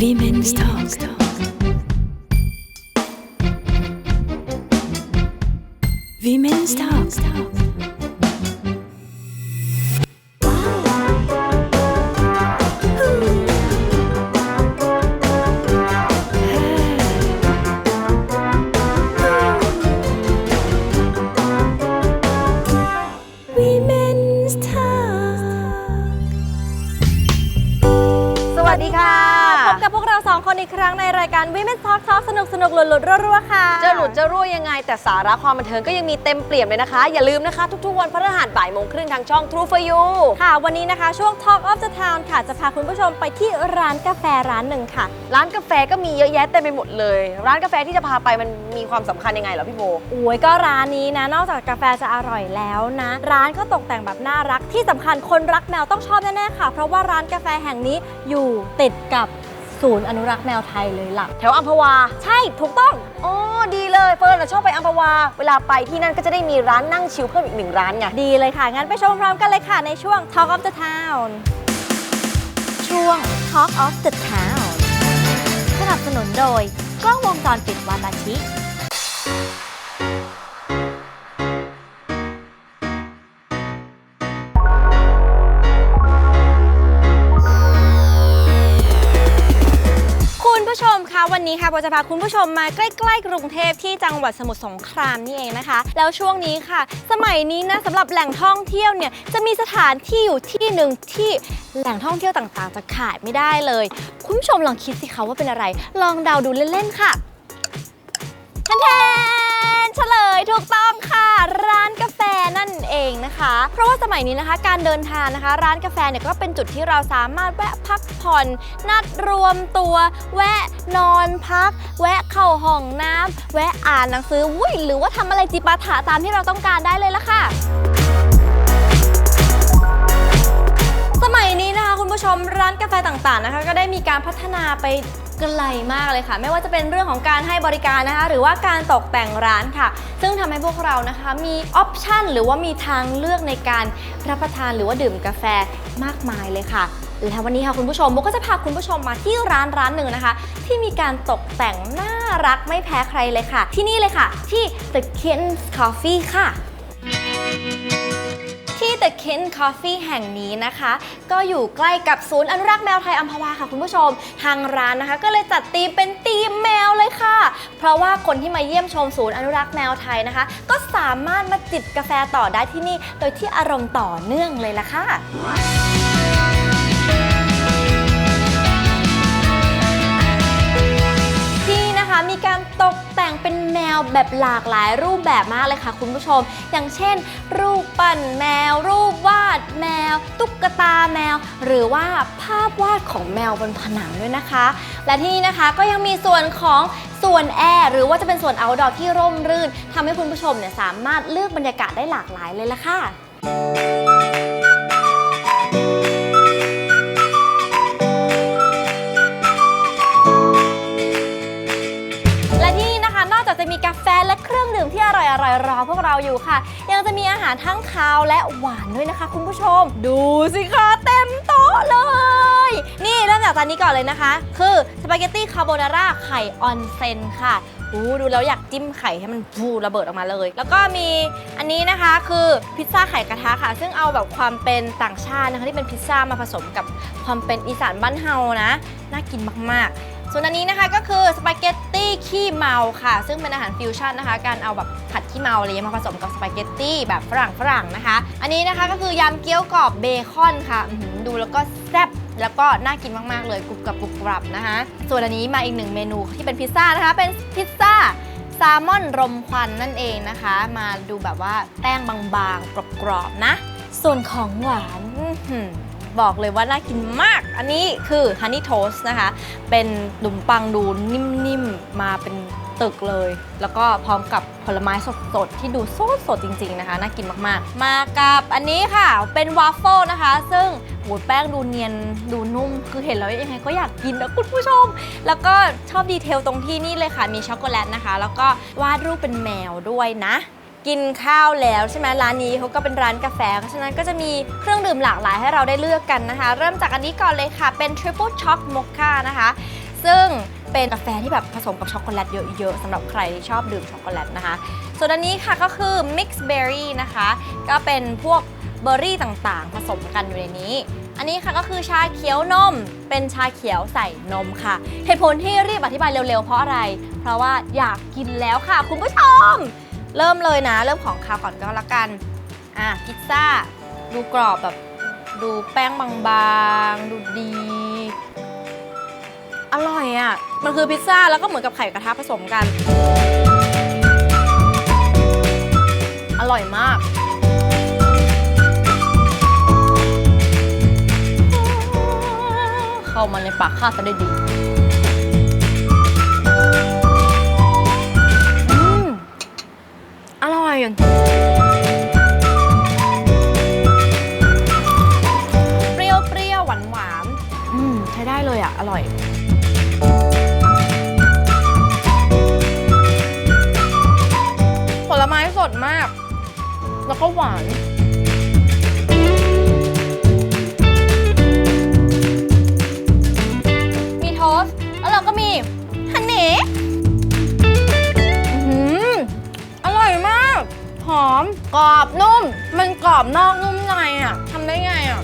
Women's Talk. Women's Talk. หลุดหลุดรัวๆค่ะ จะหลุดจะรั่วยังไง แต่สาระความบันเทิงก็ยังมีเต็มเปี่ยมเลยนะคะ อย่าลืมนะคะ ทุกๆ วันพฤหัสบ่ายโมงครึ่งทางช่อง True for You ค่ะ วันนี้นะคะ ช่วง Talk of the Town ค่ะ จะพาคุณผู้ชมไปที่ร้านกาแฟร้านหนึ่งค่ะ ร้านกาแฟก็มีเยอะแยะเต็มไปหมดเลย ร้านกาแฟที่จะพาไปมันมีความสำคัญยังไงเหรอพี่โบโอ้ยก็ร้านนี้นะ นอกจากกาแฟจะอร่อยแล้วนะ ร้านก็ตกแต่งแบบน่ารักที่สำคัญคนรักแมวต้องชอบแน่ๆค่ะ เพราะว่าร้านกาแฟแห่งนี้อยู่ติดกับ ศูนย์อนุรักษ์แมวไทยเลยล่ะ แถวอัมพวา ใช่ถูกต้องอ๋อดีเลยเฟิร์นเราชอบไปอัมพวา เวลาไปที่นั่นก็จะได้มีร้านนั่งชิลเพิ่มอีกหนึ่งร้านไงดีเลยค่ะ งั้นไปชมพร้อมกันเลยค่ะในช่วง Talk of the Town ช่วง Talk of the Town สนับสนุนโดย กล้องวงจรปิดวาตาชิ วันนี้ค่ะโบจะพาคุณผู้ชมมาใกล้ๆกรุงเทพที่จังหวัดสมุทรสงครามนี่เองนะคะ แล้วช่วงนี้ค่ะ สมัยนี้นะสำหรับแหล่งท่องเที่ยวเนี่ยจะมีสถานที่อยู่ที่หนึ่งที่แหล่งท่องเที่ยวต่างๆ จะขาดไม่ได้เลย คุณผู้ชมลองคิดสิคะว่าเป็นอะไร ลองเดาดูเล่นๆค่ะทันที เฉลยถูกต้องค่ะ ร้านกาแฟนั่นเองนะคะ เพราะว่าสมัยนี้นะคะ การเดินทางนะคะ ร้านกาแฟเนี่ยก็เป็นจุดที่เราสามารถแวะพักผ่อน นัดรวมตัว แวะนอนพัก แวะเข้าห้องน้ำแวะอ่านหนังสือวุ้ยหรือว่าทำอะไรจิปาถะตามที่เราต้องการได้เลยละค่ะ แฟต่างๆนะคะก็ได้มีการพัฒนาไปไกลมากเลยค่ะ ไม่ว่าจะเป็นเรื่องของการให้บริการนะคะ หรือว่าการตกแต่งร้านค่ะ ซึ่งทำให้พวกเรานะคะมีออปชันหรือว่ามีทางเลือกในการรับประทานหรือว่าดื่มกาแฟมากมายเลยค่ะและวันนี้ค่ะคุณผู้ชมโบก็จะพาคุณผู้ชมมาที่ร้านร้านหนึ่งนะคะ ที่มีการตกแต่งน่ารักไม่แพ้ใครเลยค่ะ ที่นี่เลยค่ะ ที่ The Kins Coffee ค่ะ ที่ The Kin Coffee แห่งนี้นะคะ ก็อยู่ใกล้กับศูนย์อนุรักษ์แมวไทยอัมพวาค่ะคุณผู้ชม ทางร้านนะคะ ก็เลยจัดธีมเป็นธีมแมวเลยค่ะ เพราะว่าคนที่มาเยี่ยมชมศูนย์อนุรักษ์แมวไทยนะคะ ก็สามารถมาจิบกาแฟต่อได้ที่นี่ โดยที่อารมณ์ต่อเนื่องเลยล่ะค่ะ แมวแบบหลากหลายรูปแบบมากเลยค่ะคุณผู้ชม อย่างเช่น รูปปั้นแมว รูปวาดแมว ตุ๊กตาแมว หรือว่าภาพวาดของแมวบนผนังด้วยนะคะ และที่นี่นะคะก็ยังมีส่วนของส่วนแอร์หรือว่าจะเป็นส่วน outdoor ที่ร่มรื่นทำให้คุณผู้ชมเนี่ยสามารถเลือกบรรยากาศได้หลากหลายเลยละค่ะ อร่อยๆรรอพวกเราอยู่ค่ะ ยังจะมีอาหารทั้งคาวและหวานด้วยนะคะ คุณผู้ชม ดูสิคะเต็มโต๊ะเลย นี่เริ่มจากจานนี้ก่อนเลยนะคะ คือสปาเกตตี้คาโบนาร่าไข่ออนเซนค่ะอู้ดูแล้วอยากจิ้มไข่ให้มันฟูระเบิดออกมาเลย แล้วก็มีอันนี้นะคะคือพิซซ่าไข่กระทะค่ะ ซึ่งเอาแบบความเป็นต่างชาตินะคะที่เป็นพิซซ่ามาผสมกับความเป็นอีสานบ้านเฮานะ น่ากินมากๆ ส่วนอันนี้นะคะก็คือสปาเกตตี้ขี้เมาค่ะ ซึ่งเป็นอาหารฟิวชั่นนะคะ การเอาแบบผัดขี้เมาอะไรเงี้ยมาผสมกับสปาเกตตี้แบบฝรั่งฝรั่งนะคะ อันนี้นะคะก็คือยำเกี๊ยวกรอบเบคอนค่ะอื้อหือดูแล้วก็แซ่บแล้วก็น่ากินมาก ๆ เลยกรุบกรับกรุบกรับนะคะ ส่วนอันนี้มาอีกหนึ่งเมนูที่เป็นพิซซ่านะคะ เป็นพิซซ่าแซลมอนรมควันนั่นเองนะคะ มาดูแบบว่าแป้งบางๆกรอบๆนะ ส่วนของหวานอื้อหือ บอกเลยว่าน่ากินมาก อันนี้คือฮันนี่โทสนะคะ เป็นขนมปังดูนิ่มๆ มาเป็นตึกเลย แล้วก็พร้อมกับผลไม้สดๆ ที่ดูสดสดๆจริง ๆนะคะ น่ากินมากๆ มากับอันนี้ค่ะ เป็นวาฟเฟิลนะคะ ซึ่งโหแป้งดูเนียนดูนุ่ม คือเห็นแล้วยังไงก็อยากกินนะคุณผู้ชม แล้วก็ชอบดีเทลตรงที่นี่เลยค่ะ มีช็อกโกแลตนะคะ แล้วก็วาดรูปเป็นแมวด้วยนะ กินข้าวแล้วใช่ไหมร้านนี้เขาก็เป็นร้านกาแฟ เพราะฉะนั้นก็จะมีเครื่องดื่มหลากหลายให้เราได้เลือกกันนะคะ เริ่มจากอันนี้ก่อนเลยค่ะ เป็น Triple Choc Mocha นะคะ ซึ่งเป็นกาแฟที่แบบผสมกับช็อกโกแลตเยอะๆสำหรับใครที่ชอบดื่มช็อกโกแลตนะคะ ส่วนอันนี้ค่ะก็คือ mix berry นะคะ ก็เป็นพวกเบอร์รี่ต่างๆ ผสมกันอยู่ในนี้ อันนี้ค่ะก็คือชาเขียวนม เป็นชาเขียวใส่นมค่ะ เหตุผลที่รีบอธิบายเร็วๆ เพราะอะไร เพราะว่าอยากกินแล้วค่ะ คุณผู้ชม เริ่มเลยนะ เริ่มของคาวก่อนก็แล้วกัน อะพิซซ่า ดูกรอบแบบ ดูแป้งบางๆ ดูดี อร่อยอะ่ะ มันคือพิซซ่าแล้วก็เหมือนกับไข่กระทะผสมกัน อร่อยมากเข้ามาในปากข้าซะได้ดี อร่อยเปรี้ยวเปรี้ยวหวานหวานๆอืมใช้ได้เลยอะ อร่อย ผลไม้สดมาก แล้วก็หวาน มีโทสต์แล้วเราก็มีฮันเน่ อม กรอบนุ่ม มันกรอบนอกนุ่มในอะทำได้ไงอะ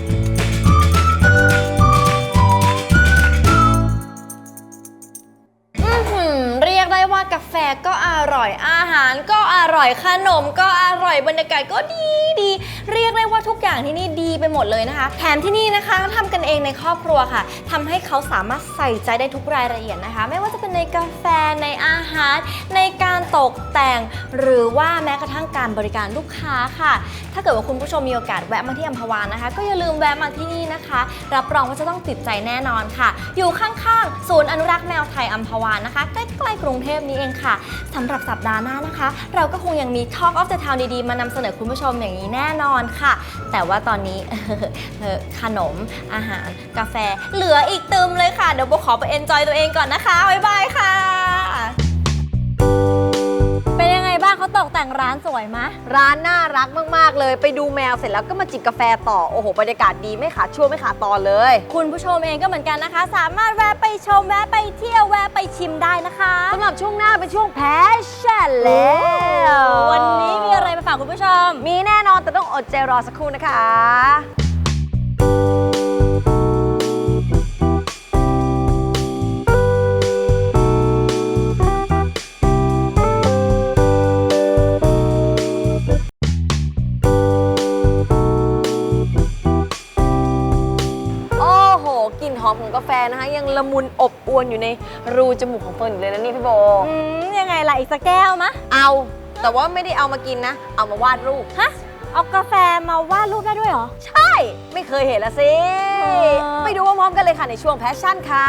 อื้อหือเรียกได้ว่ากาแฟก็อร่อยอาหารก็อร่อยขนมก็อร่อยบรรยากาศก็ดีดี เรียกได้ว่าทุกอย่างที่นี่ดีไปหมดเลยนะคะ แถมที่นี่นะคะเขาทำกันเองในครอบครัวค่ะทำให้เขาสามารถใส่ใจได้ทุกรายละเอียดนะคะ ไม่ว่าจะเป็นในกาแฟในอาหาร ในการตกแต่ง หรือว่าแม้กระทั่งการบริการลูกค้าค่ะ ถ้าเกิดว่าคุณผู้ชมมีโอกาสแวะมาที่อัมพวานะคะ ก็อย่าลืมแวะมาที่นี่นะคะ รับรองว่าจะต้องติดใจแน่นอนค่ะ อยู่ข้างๆศูนย์อนุรักษ์แมวไทยอัมพวานะคะใกล้ๆกรุงเทพนี้เองค่ะสำหรับสัปดาห์หน้านะคะ เราก็คงยังมี Talk of the Town ดีๆ มานำเสนอคุณผู้ชมอย่างนี้แน่นอนค่ะ แต่ว่าตอนนี้ ขนมอาหาร กาแฟ เหลืออีกเติมเลยค่ะ เดี๋ยวโบขอไปเอนจอยตัวเองก่อนนะคะ บ๊ายบายค่ะ เป็นยังไงบ้างเขาตกแต่งร้านสวยมะ ร้านน่ารักมาก ๆ เลย ไปดูแมวเสร็จแล้วก็มาจิบกาแฟต่อ โอ้โห บรรยากาศดีไม่ขาดช่วงไม่ขาดตอนเลย คุณผู้ชมเองก็เหมือนกันนะคะ สามารถแวะไปชมแวะไปเที่ยวแวะไปชิมได้นะคะสำหรับช่วงหน้าเป็นช่วงแพชชั่นแล้ววันนี้มีอะไรมาฝากคุณผู้ชม มีแน่นอนแต่ต้องอดใจรอสักครู่นะคะ นะคะยังละมุนอบอวนอยู่ในรูจมูกของเฟิร์นอยู่เลยนะนี่พี่โบ อืมยังไงล่ะอีกสักแก้วมะ เอาแต่ว่าไม่ได้เอามากินนะ เอามาวาดรูป ฮะ เอากาแฟมาวาดรูปได้ด้วยเหรอ ใช่ ไม่เคยเห็นละสิอไปดูพร้อมๆกันเลยค่ะในช่วงแพชชั่นค่ะ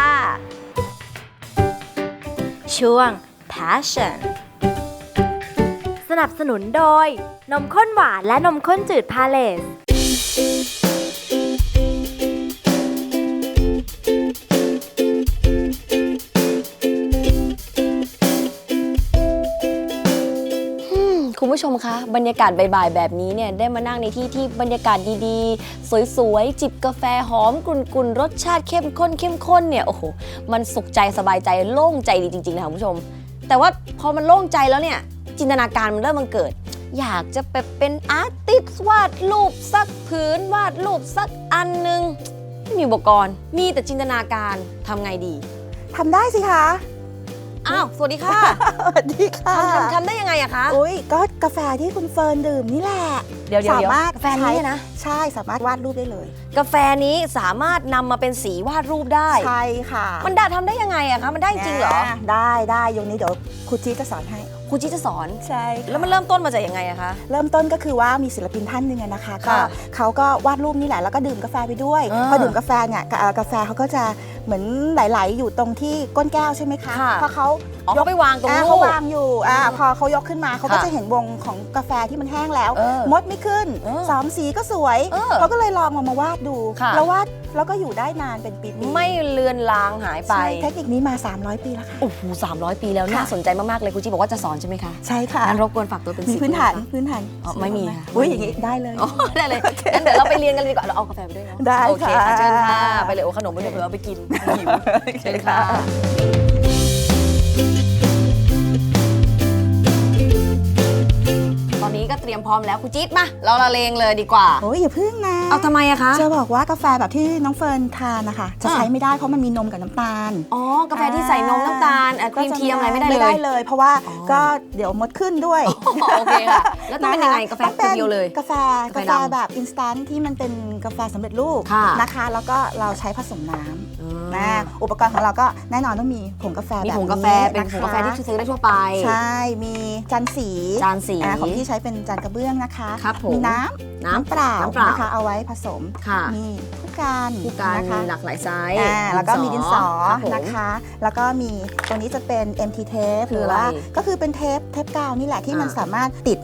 ช่วง passion สนับสนุนโดย นมข้นหวานและนมข้นจืดพาเลส คุณผู้ชมคะ บรรยากาศบ่ายๆ แบบนี้เนี่ยได้มานั่งในที่ที่บรรยากาศดีๆ สวยๆ จิบกาแฟหอมกลุ่นๆ รสชาติเข้มข้นเข้มข้นเนี่ยโอ้โหมันสุขใจสบายใจโล่งใจดีจริงๆนะคุณผู้ชม แต่ว่าพอมันโล่งใจแล้วเนี่ยจินตนาการมันเริ่มมันเกิด อยากจะไปเป็นอาร์ติสวาดรูปสักผืนวาดรูปสักอันหนึงไม่มีอุปกรณ์ มีแต่จินตนาการทำไงดีทำได้สิคะ อ้าว สวัสดีค่ะสวัสดีค่ะทำทำทำได้ยังไงอะคะ อุ้ยก็กาแฟที่คุณเฟิร์นดื่มนี่แหละเดี๋ยวเดี๋ยวสามารถกาแฟนี้เนี่ยนะ ใช่สามารถวาดรูปได้เลย กาแฟนี้สามารถนำมาเป็นสีวาดรูปได้ ใช่ค่ะมันได้ทำได้ยังไงอะคะ มันได้จริงเหรอนี่ยได้ได้ยงนี้เดี๋ยวครูจีจะสอนให้ ครูจิจะสอน ใช่ค่ะแล้วมันเริ่มต้นมาจากยังไงอะคะ เริ่มต้นก็คือว่ามีศิลปินท่านหนึ่งอะนะคะก็ค่ะเขาก็วาดรูปนี่แหละแล้วก็ดื่มกาแฟไปด้วย อ่า พอดื่มกาแฟเนี่ยกาเอ่อกาแฟเขาก็จะ เหมือนไหลๆอยู่ตรงที่ก้นแก้วใช่ไหมคะค่ะพอเขาอ๋อเขาไปวางตรงอ่ารูเขาปวางอยู่อ่าพอเขายกขึ้นมาเขาก็ค่ะจะเห็นวงของกาแฟที่มันแห้งแล้ว เออมดไม่ขึ้นเออสามสีก็สวยเออเขาก็เลยลองเอามาวาดดูค่ะ แล้ววาดแล้วก็อยู่ได้นานเป็นปีๆไม่เลือนลางหายไปใช่เทคนิคนี้มา 300 ปีแล้วค่ะ โอ้โหสามร้อยปีแล้วค่ะ น่าสนใจมาก ๆ เลยครูจิบอกว่าจะสอนใช่ไหมคะใช่ค่ะงั้นรบกวนฝากตัวเป็นมีศิษย์พื้นฐานด้วยะพื้นฐานอ๋อไม่มีค่ะอุ้ยอย่างนี้ได้เลย อ๋อได้เลยงั้นเดี๋ยวเราไปเรียนกันเลยดีกว่าเราเอากาแฟไปด้วยเนาะได้โอเคค่ะค่ะเชิญค่ะไปเลยโอ้ขนมไปด้วยเผื่อเอาไปกินหิวเชิ นนี้ก็เตรียมพร้อมแล้วคุณจี๊ดมา เราละเลงเลยดีกว่า โอ้ยอย่าพึ่งนะ เอาทำไมอะคะ จะบอกว่ากาแฟแบบที่น้องเฟิร์นทานนะคะ จะอะใช้ไม่ได้เพราะมันมีนมกับน้ำตาล อ๋อ กาแฟที่ใส่นมน้ำตาลอะครีมเทียมอะไรไม่ได้เลย ไม่ได้เลย เพราะว่าอ๋อก็เดี๋ยวมดขึ้นด้วย โอเคค่ะ แล้วต้องเป็นยังไงกาแฟต้องเป็นเดียวเลย กาแฟกาแฟกาแฟดำแบบอินสแตนที่มันเป็นกาแฟสำเร็จรูปค่ะนะคะ แล้วก็เราใช้ผสมน้ำอืมนะอุปกรณ์ของเราก็แน่นอนต้องมีผงกาแฟมีแบบผงกาแฟเป็นผงกาแฟที่ะคะซื้อได้ทั่วไป ใช่ มีจานสีจานสีอ่ของพี่ใช้เป็นจานกระเบื้องนะคะครับผมมีน้ำน้ำน้ำเปล่าน้ำเปล่านะคะเอาไว้ผสมค่ะมีผู้การผู้การนะคะมีหลากหลายไซส์อ่าแล้วก็มีดินสอครับผมนะคะ แล้วก็มีตัวนี้จะเป็น MT tape คือหรืออะไรว่าก็คือเป็นเทปเทปกาวนี่แหละที่มันอ่าสามารถติดต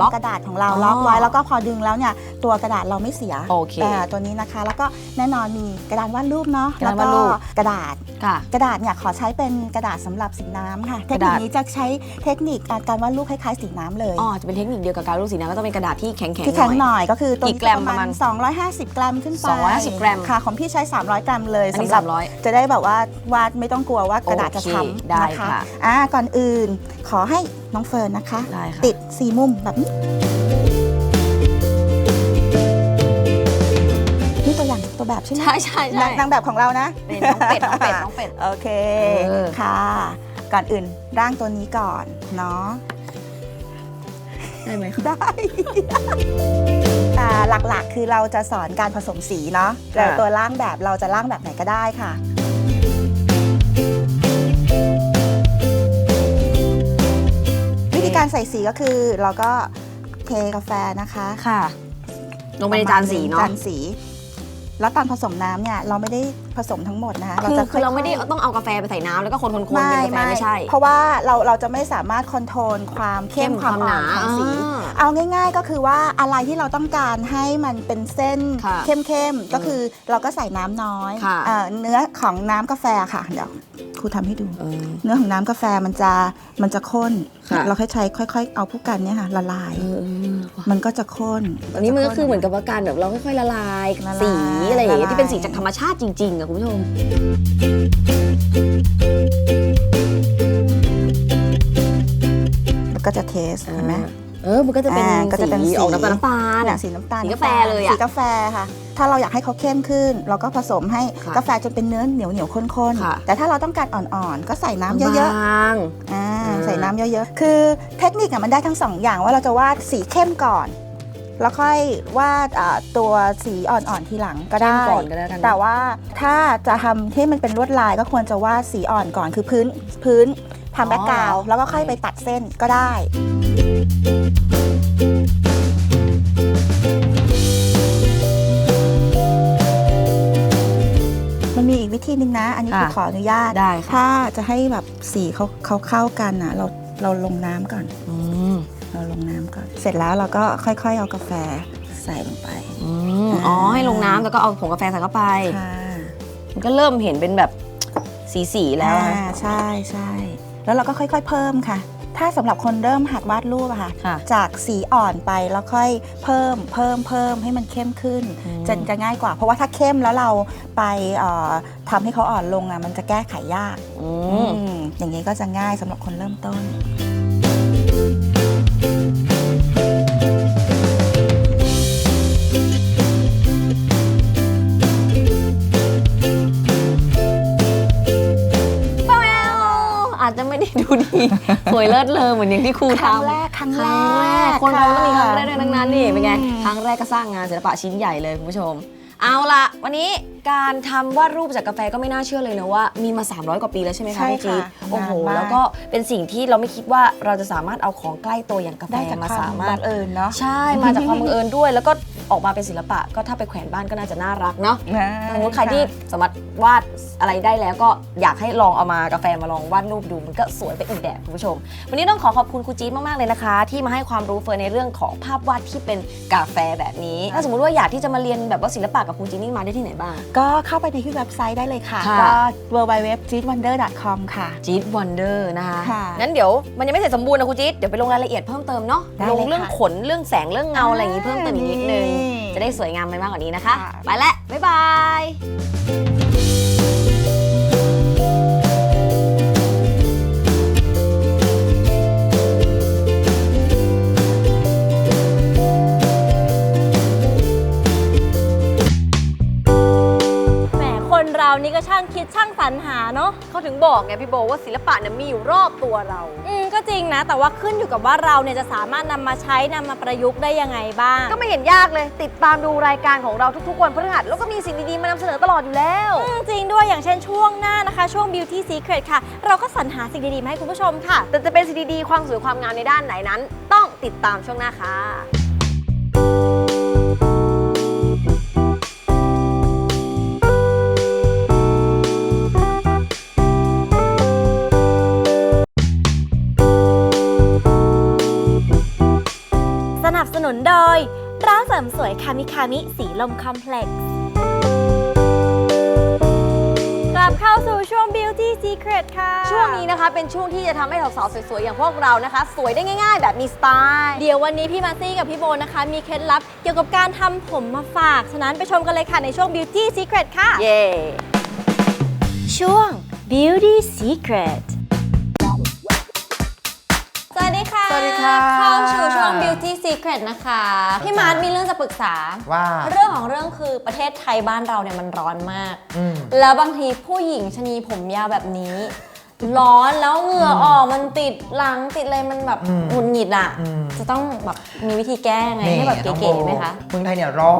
ล็รอกงกระดาษของเราอ๋อล็อกไว้แล้วก็พอดึงแล้วเนี่ยตัวกระดาษเราไม่เสียโอเคอ่าตัวนี้นะคะ แล้วก็แน่นอนมีกระดานวาดรูปเนาะกระแล้ดานวก็วาดรูปกระดาษค่ะกระดาษเนี่ยขอใช้เป็นกระดาษสำหรับสีน้ำค่ะเทกคระนิดาคษนี้จะใช้เทคนิคการวาดรูปคล้ายๆสีน้ำเลยอ๋อจะเป็นเทคนิคเดียวกับการรูปสีน้ำก็ต้องเป็นกระดาษที่แข็งๆที่แข็งหหน่อยน่อยก็คือตัวกี่นี้แกรัมจะประมาณ250 กรัมขึ้นไป250กรัมค่ะของพี่ใช้ 300 กรัมเลยอันนี้สำหรับ300จะได้แบบว่าวาดไม่ต้องกลัวว่ากระดาษจะโอเคช้ำได้นะคะค่ะอ่าก่อนอื่นขอให้ น้องเฟิร์นนะคะ ได้ค่ะ ติดสีมุมแบบนี้ นี่ตัวอย่างตัวแบบใช่ไหมใช่ใช่ใช่ นางนางแบบของเรานะเป็นน้องเป็ดน้องเป็ดน้องเป็ดโอเคเออ ค่ะ ก่อนอื่นร่างตัวนี้ก่อนเนาะ ได้ไหมได้แต่หลักๆ คือเราจะสอนการผสมสีเนาะแต่ตัวร่างแบบเราจะร่างแบบไหนก็ได้ค่ะ วิธีการใส่สีก็คือเราก็เทกาแฟนะคะค่ะ ลงไปในจานสีเนาะจานสี แล้วตอนผสมน้ำเนี่ยเราไม่ได้ผสมทั้งหมดนะคะคือจะคือเราไม่ได้ค่ยๆต้องเอากาแฟไปใส่น้ำแล้วก็คนๆๆไม่เป็นกาแฟไม่ไม่ใช่ เพราะว่าเราเราจะไม่สามารถคอนโทรลความเข้มเข้มความความหอ่อนานของสีอ่าเอาง่าย ๆ ก็คือว่าอะไรที่เราต้องการให้มันเป็นเส้นค่ะเข้มๆก็คือเราก็ใส่น้ำน้อยค่ะเอ่อเนื้อของน้ำกาแฟค่ะเดี๋ยว ครูทำให้ดูเออเนื้อของน้ำกาแฟมันจะมันจะข้นค่ะเราค่อยใช้ค่อย ๆ เอาผู้กันเนี่ยค่ะละลายเออมันก็จะข้นอันนี้มันก็คือเหมือนกับว่าการแบบเราค่อยๆละลายละลายสีอะไรอย่างเงี้ยละลายที่เป็นสีจากธรรมชาติจริงๆอะคุณผู้ชมแล้วก็จะเทสเห็นไหม เออมันก็จะเป็นอ่าก็จะเป็นสีสี ออกน้ำตาลน้ำตาลเนี่ยสีน้ำตาลสีกาแฟเลยอะสีกาแฟค่ะ ถ้าเราอยากให้เขาเข้มขึ้น เราก็ผสมให้ค่ะกาแฟจนเป็นเนื้อเหนียวเหนียวๆข้นค่ะ ๆแต่ถ้าเราต้องการอ่อนๆ ก็ใส่น้ำเยอะบาง ๆอ่าอ่า ใส่น้ำเยอะๆ คือเทคนิคอะมันได้ทั้งสองอย่างว่าเราจะวาดสีเข้มก่อน แล้วค่อยวาดอ่าตัวสีอ่อนๆทีหลังก็ได้เข้มก่อนก็ได้กันนะแต่ว่าถ้าจะทำให้มันเป็นลวดลายก็ควรจะวาดสีอ่อนก่อนคือพื้นพื้นทำแบ็กกราวด์แล้วก็ค่อยไปตัดเส้นก็ได้ มันมีอีกวิธีหนึ่งนะ อันนี้ค่ะคือขออนุญาต ได้ค่ะ ถ้าจะให้แบบสีเขาเขาเข้ากันนะเราเราลงน้ำก่อน อืมเราลงน้ำก่อน เสร็จแล้วเราก็ค่อยๆเอากาแฟใส่ลงไป อืมอ๋อ ให้ลงน้ำแล้วก็เอาผงกาแฟใส่เข้าไป ค่ะมันก็เริ่มเห็นเป็นแบบสีๆแล้วนะอ่าใช่ใช่แล้วเราก็ค่อยๆเพิ่มค่ะ ถ้าสำหรับคนเริ่มหัดวาดรูปอะค่ะค่ะ จากสีอ่อนไปแล้วค่อยเพิ่มเพิ่มเพิ่มให้มันเข้มขึ้นอืมจะจะง่ายกว่า เพราะว่าถ้าเข้มแล้วเราไปเอ่อทำให้เขาอ่อนลงอะมันจะแก้ไขยากอือืมมอย่างนี้ก็จะง่ายสำหรับคนเริ่มต้น อาจจะไม่ได้ดูดี สวยเลิศเลอเหมือนอย่างที่ครูครั้งทำแรกครั้งคแรรั้งแรกกคนเราต้องมีครั้งแรกค่ะด้วยทั้งนั้นนี่เป็นไงอืมครั้งแรกก็สร้างงานศิลปะชิ้นใหญ่เลยคุณผู้ชม เอาละวันนี้การทำวาดรูปจากกาแฟก็ไม่น่าเชื่อเลยนะว่า มีมา 300 กว่าปีแล้วใช่ไหมคะใช่พี่จี๊ดค่ะโอ้โห นานมาก แล้วก็เป็นสิ่งที่เราไม่คิดว่าเราจะสามารถเอาของใกล้ตัวอย่างกาแฟได้จากมาควาสามมารบัถ งเอิญเนาะใช่ มาจากความบังเอิญด้วย แล้วก็ออกมาเป็นศิลปะ ก็ถ้าไปแขวนบ้านก็น่าจะน่ารักเนาะสมมติใครที่สามารถวาดอะไรได้แล้วก็อยากให้ลองเอามากาแฟมาลองวาดรูปดู มันก็สวยไปอีกแบบคุณผู้ชม วันนี้ต้องขอขอบคุณครูจี๊ดมาก ๆ เลยนะคะ ที่มาให้ความรู้เฟิร์นในเรื่องของภาพวาดที่เป็นกาแฟแบบนี้ ถ้าสมมติว่าอยากที่จะมาเรียนแบบว่าศิลปะกับครูจี๊ดนี่มาได้ที่ไหนบ้าง ก็เข้าไปในที่เว็บไซต์ได้เลยค่ะ ค่ะ ก็ w w w j e e w o n d e r c o m ค่ะ จี๊ดวันเดอร์นะคะค่ะ งั้นเดี๋ยวมันยังไม่เสร็จสมบูรณ์นะครูจี๊ดเดี๋ยวไปลงรายละเอียดเพิ่มเติมเนาะได้ลเลยงเรื่องค่ะขนเรื่องแสงเรื่องเงาอะไรอย่างนี้เพิ่มเติมอีกนิดนึงนี่จะได้สวยงามไปมากกว่านี้นะคะ ค่ะ ไปแล้วบ๊ายบาย นี่ก็ช่างคิดช่างสรรหาเนาะ เขาถึงบอกไงพี่โบว่าศิลปะเนี่ยมีอยู่รอบตัวเรา อืมก็จริงนะ แต่ว่าขึ้นอยู่กับว่าเราเนี่ยจะสามารถนำมาใช้นำมาประยุกต์ได้ยังไงบ้าง ก็ไม่เห็นยากเลย ติดตามดูรายการของเราทุกๆวันพฤหัสแล้วก็มีสิ่งดีๆมานำเสนอตลอดอยู่แล้ว อืมจริงด้วยอย่างเช่นช่วงหน้านะคะ ช่วง Beauty Secret ค่ะ เราก็สรรหาสิ่งดีๆมาให้คุณผู้ชมค่ะ แต่จะเป็นสิ่งดีๆความสวยความงามในด้านไหนนั้น ต้องติดตามช่วงหน้าค่ะามิคามิสีลมคอมเพล็กซ์ กลับเข้าสู่ช่วง Beauty Secret ค่ะ ช่วงนี้นะคะเป็นช่วงที่จะทำให้สาวๆสวยๆ อย่างพวกเรานะคะ สวยได้ง่าย ๆ แบบมีสไตล์เดี๋ยววันนี้พี่มาซี่กับพี่โบนะคะ มีเคล็ดลับเกี่ยวกับการทำผมมาฝาก ฉะนั้นไปชมกันเลยค่ะในช่วง Beauty Secret ค่ะ เย่ช่วง Beauty Secret สดีค่ะสวัสดีค่ะ เข้าสู่ช่วง Beauty Secret นะคะ พี่มาร์ทมีเรื่องจะปรึกษา ว่าเรื่องของเรื่องคือประเทศไทยบ้านเราเนี่ยมันร้อนมาก อืม แล้วบางทีผู้หญิงชะนีผมยาวแบบนี้ ร้อนแล้วเหงื่อออกมันติดหลังติดอะไรมันแบบอืมหงุดหงิดอะ อืม จะต้องแบบมีวิธีแก้ไงให้แบบน้องเก๋ๆไหมคะ เมืองไทยเนี่ยร้อ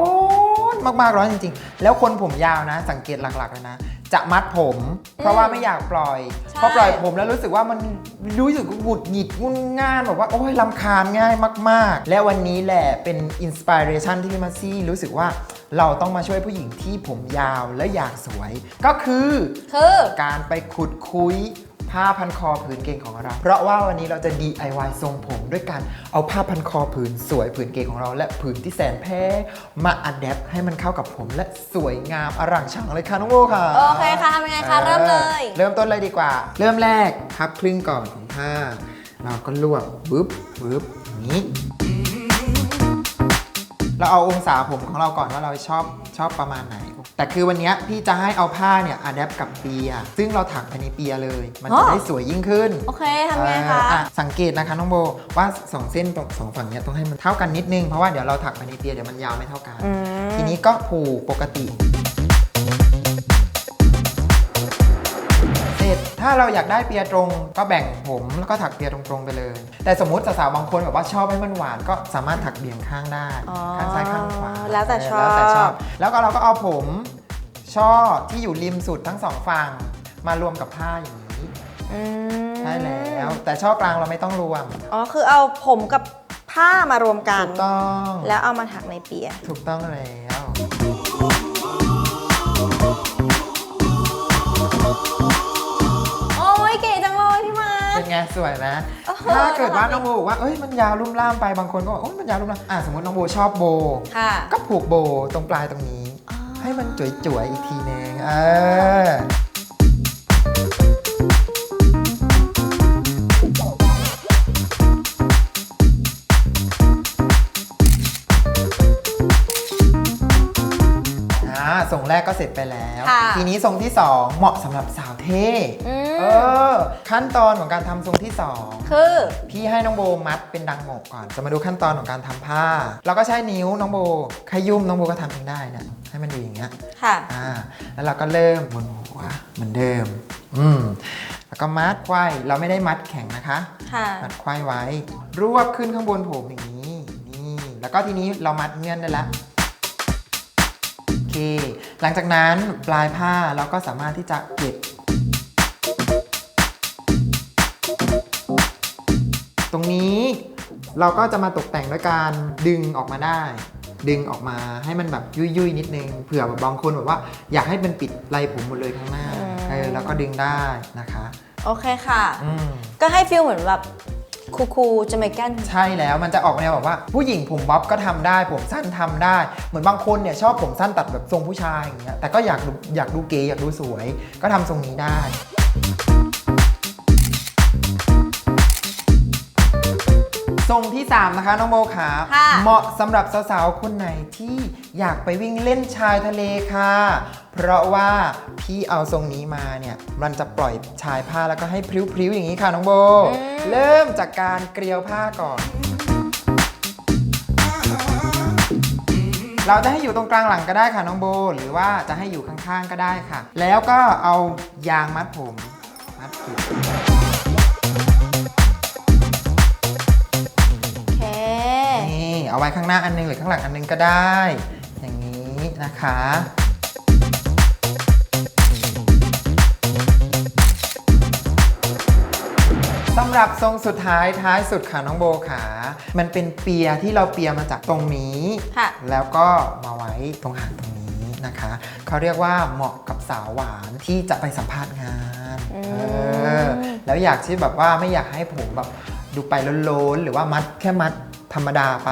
นมากๆร้อนจริงๆ แล้วคนผมยาวนะ สังเกตหลักๆเลยนะ จะมัดผม เพราะว่าไม่อยากปล่อยใช่ พอปล่อยผมแล้วรู้สึกว่ามันรู้สึกหงุดหงิดงุนง่านแบบว่าโอ้ยลำคาญง่ายมาก ๆ และวันนี้แหละเป็นอินสปิเรชันที่พี่มาซี่รู้สึกว่าเราต้องมาช่วยผู้หญิงที่ผมยาวและอยากสวย ก็คือ คือ การไปขุดคุย ผ้าพันคอผืนเก่งของเรา เพราะว่าวันนี้เราจะ DIY ทรงผมด้วยการเอาผ้าพันคอผืนสวยผืนเก่งของเรา และผืนที่แสนแพงมาอัดแอปให้มันเข้ากับผมและสวยงามอร่างฉ่างเลยค่ะน้องโบค่ะโอเคค่ะทำยังไงคะเริ่มเลย เริ่มต้นเลยดีกว่า เริ่มแรกพับครึ่งก่อนของผ้าเราก็ลวกปึ๊บปึ๊บอย่างนี้เราเอาองศาผมของเราก่อนว่าเราชอบชอบประมาณไหน แต่คือวันเนี้ยพี่จะให้เอาผ้าเนี่ยอัดแอปกับเปีย ซึ่งเราถักไปในเปียเลย มันอ๋จะอได้สวยยิ่งขึ้น โอเคทำไงคะอ่าสังเกตนะคะน้องโบว่าสองเส้นตรงสองฝั่งเนี้ยต้องให้มันเท่ากันนิดนึง เพราะว่าเดี๋ยวเราถักไปในเปียเดี๋ยวมันยาวไม่เท่ากัน ทีนี้ก็ผูกปกติเสร็จถ้าเราอยากได้เปียตรงก็แบ่งผมแล้วก็ถักเปียตรงๆไปเลย แต่สมมุติสาวๆบางคนแบบว่าชอบให้มันหวานก็สามารถถักเบี่ยงข้างได้อ๋อข้างซ้ายข้างขวาแล้วแต่ชอบแล้วแต่ชอบ แล้วก็เราก็เอาผม ช่อที่อยู่ริมสุดทั้งสองฝั่งมารวมกับผ้าอย่างนี้ อืมใช่แล้ว แต่ช่อกลางเราไม่ต้องรวมอ๋อ คือเอาผมกับผ้ามารวมกัน ถูกต้อง แล้วเอามาถักในเปีย ถูกต้องแล้ว โอ้ยเก๋จังเลยพี่มาร์ทเป็นไงสวยไหมโอ้โหถ้าเกิดว่าน้องโบบอกว่าเอ้ยมันยาวลุ่มล่ามไปบางคนก็บอกโอ้ยมันยาวลุ่มล่ามอะสมมติน้องโบชอบโบ ค่ะ ก็ผูกโบตรงปลายตรงนี้ ให้มันจ๋วยๆอีกทีนึงเออ อ่าทรงแรกก็เสร็จไปแล้ว ค่ะทีนี้ทรงที่ 2 เหมาะสำหรับสาวเท่อืม เออขั้นตอนของการทำทรงที่2คือ พี่ให้น้องโบมัดเป็นดังโหมกก่อน จะมาดูขั้นตอนของการทำผ้า เราก็ใช้นิ้วน้องโบขยุ่มน้องโบก็ทำเองได้นะให้มันดูอย่างเงี้ย ค่ะ อ่า แล้วเราก็เริ่มบนหัวเหมือนเดิม อืม แล้วก็มัดไขว้เราไม่ได้มัดแข็งนะคะ ค่ะ มัดไขว้ไว้ รวบขึ้นข้างบนผมอย่างนี้ นี่ แล้วก็ทีนี้เรามัดเงื่อนได้แล้วโอ เค หลังจากนั้นปลายผ้าเราก็สามารถที่จะเก็บ ตรงนี้เราก็จะมาตกแต่งด้วยการดึงออกมาได้ ดึงออกมาให้มันแบบยุ่ยๆนิดนึงเผื่อแบบบางคนแบบว่า อยากให้มันปิดไหล่ผมหมดเลยข้างหน้าเออแล้วก็ดึงได้นะคะ โอเคค่ะ อืม ก็ให้ฟิลเหมือนแบบ คูคูจาเมกัน ใช่แล้วมันจะออกแนวแบบว่า ผู้หญิงผมบ๊อบก็ทำได้ ผมสั้นทำได้ เหมือนบางคนเนี่ยชอบผมสั้นตัดแบบทรงผู้ชายอย่างเงี้ยแต่ก็อยากดูอยากดูเก๋อยากดูสวย ก็ทำทรงนี้ได้ ทรงที่ 3 นะคะ น้องโมขาค่ะ เหมาะสำหรับสาวๆ คนไหนที่ อยากไปวิ่งเล่นชายทะเลค่ะ เพราะว่าพี่เอาทรงนี้มาเนี่ย มันจะปล่อยชายผ้าแล้วก็ให้พริ้วๆอย่างนี้ค่ะน้องโบ เริ่มจากการเกลียวผ้าก่อน เราเราจะให้อยู่ตรงกลางหลังก็ได้ค่ะน้องโบ หรือว่าจะให้อยู่ข้างๆก็ได้ค่ะ แล้วก็เอายางมัดผมมัดปิดโอเคนี่เอาไว้ข้างหน้าอันนึงหรือข้างหลังอันนึงก็ได้อย่าง นี้นะคะสำหรับทรงสุดท้ายท้ายสุดค่ะน้องโบขา มันเป็นเปียที่เราเปียมาจากตรงนี้ ค่ะ แล้วก็มาไว้ตรงหางตรงนี้นะคะ เขาเรียกว่าเหมาะกับสาวหวานที่จะไปสัมภาษณ์งานเออแล้วอยากที่แบบว่าไม่อยากให้ผมแบบดูไปโล้นๆหรือว่ามัดแค่มัดธรรมดาไป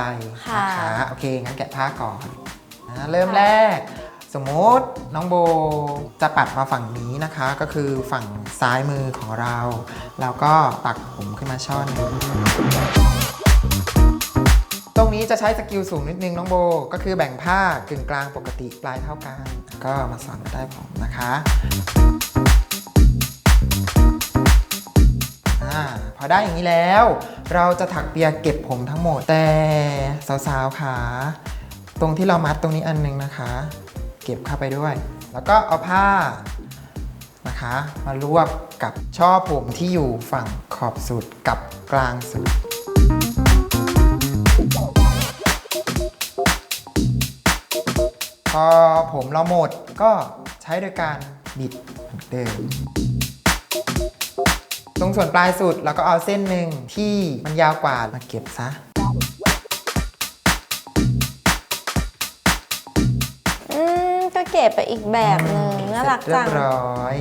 นะคะโอเคงั้นแกะผ้าก่อน เริ่มแรก สมมติน้องโบจะปัดมาฝั่งนี้นะคะ ก็คือฝั่งซ้ายมือของเรา แล้วก็ปักผมขึ้นมาช่อน ตรงนี้จะใช้สกิลสูงนิดนึงน้องโบ ก็คือแบ่งผ้ากึ่งกลางปกติปลายเท่ากันแล้วก็มาสอนได้ผมนะคะอาพอได้อย่างนี้แล้ว เราจะถักเปียเก็บผมทั้งหมดแต่สาวๆขา ตรงที่เรามัดตรงนี้อันนึงนะคะ เก็บเข้าไปด้วย แล้วก็เอาผ้านะคะ มารวบกับช่อผมที่อยู่ฝั่งขอบสุดกับกลางสุดพอผมเราหมดก็ใช้โดยการบิดเหมือนเดิม ตรงส่วนปลายสุดเราก็เอาเส้นหนึ่งที่มันยาวกว่ามาเก็บซะ มก็เก็บไปอีกแบบหนึ่งน่ารักเสร็จจัเรียงบร้อย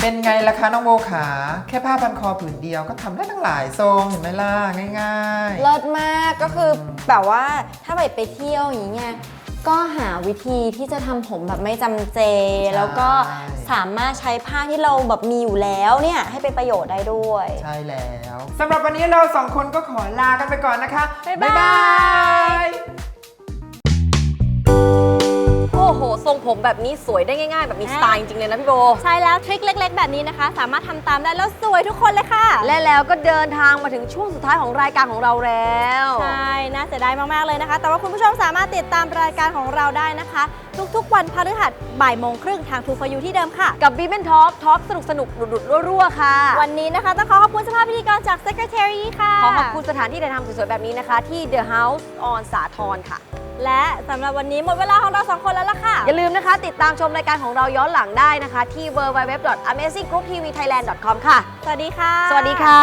เป็นไงล่ะคะน้องโบขา แค่ผ้าพันคอผืนเดียวก็ทำได้ทั้งหลายทรงเห็นไหมล่ะง่ายๆ เลิศมากก็คือแบบว่าถ้าไปไปเที่ยวอย่างเงี้ยก็หาวิธีที่จะทำผมแบบไม่จำเจ แล้วก็สามารถใช้ผ้าที่เราแบบมีอยู่แล้วเนี่ยให้เป็นประโยชน์ได้ด้วย ใช่แล้วสำหรับวันนี้เราสองคนก็ขอลากันไปก่อนนะคะ บ๊ายบายบาย โอ้โห ทรงผมแบบนี้สวยได้ง่าย ๆ แบบมีสไตล์จริงๆเลยนะพี่โบ ใช่แล้วทริคเล็ก ๆ แบบนี้นะคะ สามารถทำตามได้แล้วสวยทุกคนเลยค่ะ และแล้วก็เดินทางมาถึงช่วงสุดท้ายของรายการของเราแล้ว ใช่ น่าเสียดายมากๆเลยนะคะ แต่ว่าคุณผู้ชมสามารถติดตามรายการของเราได้นะคะ ทุกๆ วันพฤหัสบ่ายโมงครึ่งทางทูฟยูที่เดิมค่ะ กับ b ี m e n Talk ทอล์กสนุกสนุกๆดุดๆรั่วๆ ค่ะ วันนี้นะคะต้องขอขอบคุณสภาพพิธีกรจาก Secretary ค่ะขอขอบคุณสถานที่ถ่ายทำสวยๆแบบนี้นะคะ ที่ The House on สาทรค่ะ และสำหรับวันนี้หมดเวลาของเราสองคนแล้วล่ะค่ะ อย่าลืมนะคะ ติดตามชมรายการของเราย้อนหลังได้นะคะ ที่ www.amazinggrouptvthailand.com ค่ะ สวัสดีค่ะ สวัสดีค่ะ